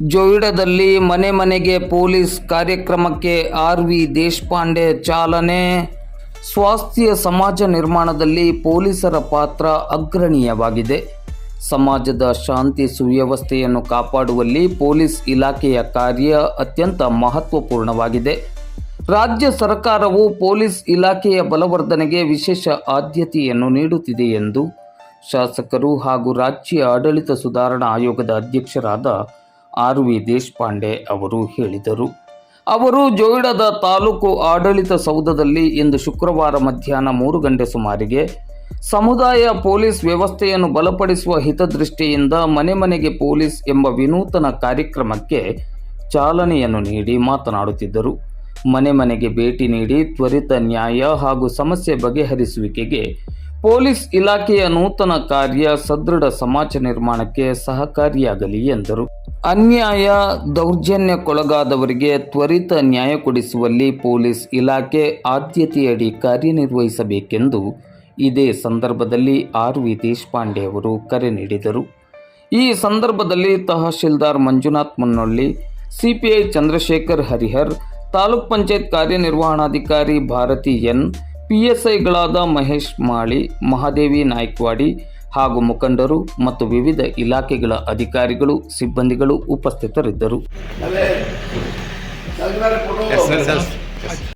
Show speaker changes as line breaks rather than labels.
ಜೊಯಿಡಾದಲ್ಲಿ ಮನೆ ಮನೆಗೆ ಪೊಲೀಸ್ ಕಾರ್ಯಕ್ರಮಕ್ಕೆ ಆರ್ ವಿ ದೇಶಪಾಂಡೆ ಚಾಲನೆ. ಸ್ವಾಸ್ಥ್ಯ ಸಮಾಜ ನಿರ್ಮಾಣದಲ್ಲಿ ಪೊಲೀಸರ ಪಾತ್ರ ಅಗ್ರಣೀಯವಾಗಿದೆ. ಸಮಾಜದ ಶಾಂತಿ ಸುವ್ಯವಸ್ಥೆಯನ್ನು ಕಾಪಾಡುವಲ್ಲಿ ಪೊಲೀಸ್ ಇಲಾಖೆಯ ಕಾರ್ಯ ಅತ್ಯಂತ ಮಹತ್ವಪೂರ್ಣವಾಗಿದೆ. ರಾಜ್ಯ ಸರ್ಕಾರವು ಪೊಲೀಸ್ ಇಲಾಖೆಯ ಬಲವರ್ಧನೆಗೆ ವಿಶೇಷ ಆದ್ಯತೆಯನ್ನು ನೀಡುತ್ತಿದೆ ಎಂದು ಶಾಸಕರು ಹಾಗೂ ರಾಜ್ಯ ಆಡಳಿತ ಸುಧಾರಣಾ ಆಯೋಗದ ಅಧ್ಯಕ್ಷರಾದ ಆರ್ ವಿ ದೇಶಪಾಂಡೆ ಅವರು ಹೇಳಿದರು. ಅವರು ಜೋಯಿಡಾದ ತಾಲೂಕು ಆಡಳಿತ ಸೌಧದಲ್ಲಿ ಇಂದು ಶುಕ್ರವಾರ ಮಧ್ಯಾಹ್ನ ಮೂರು ಗಂಟೆ ಸುಮಾರಿಗೆ ಸಮುದಾಯ ಪೊಲೀಸ್ ವ್ಯವಸ್ಥೆಯನ್ನು ಬಲಪಡಿಸುವ ಹಿತದೃಷ್ಟಿಯಿಂದ ಮನೆ ಮನೆಗೆ ಪೊಲೀಸ್ ಎಂಬ ವಿನೂತನ ಕಾರ್ಯಕ್ರಮಕ್ಕೆ ಚಾಲನೆಯನ್ನು ನೀಡಿ ಮಾತನಾಡುತ್ತಿದ್ದರು. ಮನೆ ಮನೆಗೆ ಭೇಟಿ ನೀಡಿ ತ್ವರಿತ ನ್ಯಾಯ ಹಾಗೂ ಸಮಸ್ಯೆ ಬಗೆಹರಿಸುವಿಕೆಗೆ ಪೊಲೀಸ್ ಇಲಾಖೆಯ ನೂತನ ಕಾರ್ಯ ಸದೃಢ ಸಮಾಜ ನಿರ್ಮಾಣಕ್ಕೆ ಸಹಕಾರಿಯಾಗಲಿ ಎಂದರು. ಅನ್ಯಾಯ, ದೌರ್ಜನ್ಯಕ್ಕೊಳಗಾದವರಿಗೆ ತ್ವರಿತ ನ್ಯಾಯ ಕೊಡಿಸುವಲ್ಲಿ ಪೊಲೀಸ್ ಇಲಾಖೆ ಆದ್ಯತೆಯಡಿ ಕಾರ್ಯನಿರ್ವಹಿಸಬೇಕೆಂದು ಇದೇ ಸಂದರ್ಭದಲ್ಲಿ ಆರ್. ವಿ. ದೇಶಪಾಂಡೆ ಅವರು ಕರೆ ನೀಡಿದರು. ಈ ಸಂದರ್ಭದಲ್ಲಿ ತಹಶೀಲ್ದಾರ್ ಮಂಜುನಾಥ್ ಮುನ್ನೊಳ್ಳಿ, ಸಿಪಿಐ ಚಂದ್ರಶೇಖರ್ ಹರಿಹರ್, ತಾಲೂಕ್ ಪಂಚಾಯತ್ ಕಾರ್ಯನಿರ್ವಹಣಾಧಿಕಾರಿ ಭಾರತಿ ಎನ್ ಪಿಎಸ್ಐಗಳಾದ ಮಹೇಶ್ ಮಾಳಿ, ಮಹಾದೇವಿ ನಾಯ್ಕವಾಡಿ ಹಾಗೂ ಮುಖಂಡರು ಮತ್ತು ವಿವಿಧ ಇಲಾಖೆಗಳ ಅಧಿಕಾರಿಗಳು ಸಿಬ್ಬಂದಿಗಳು ಉಪಸ್ಥಿತರಿದ್ದರು.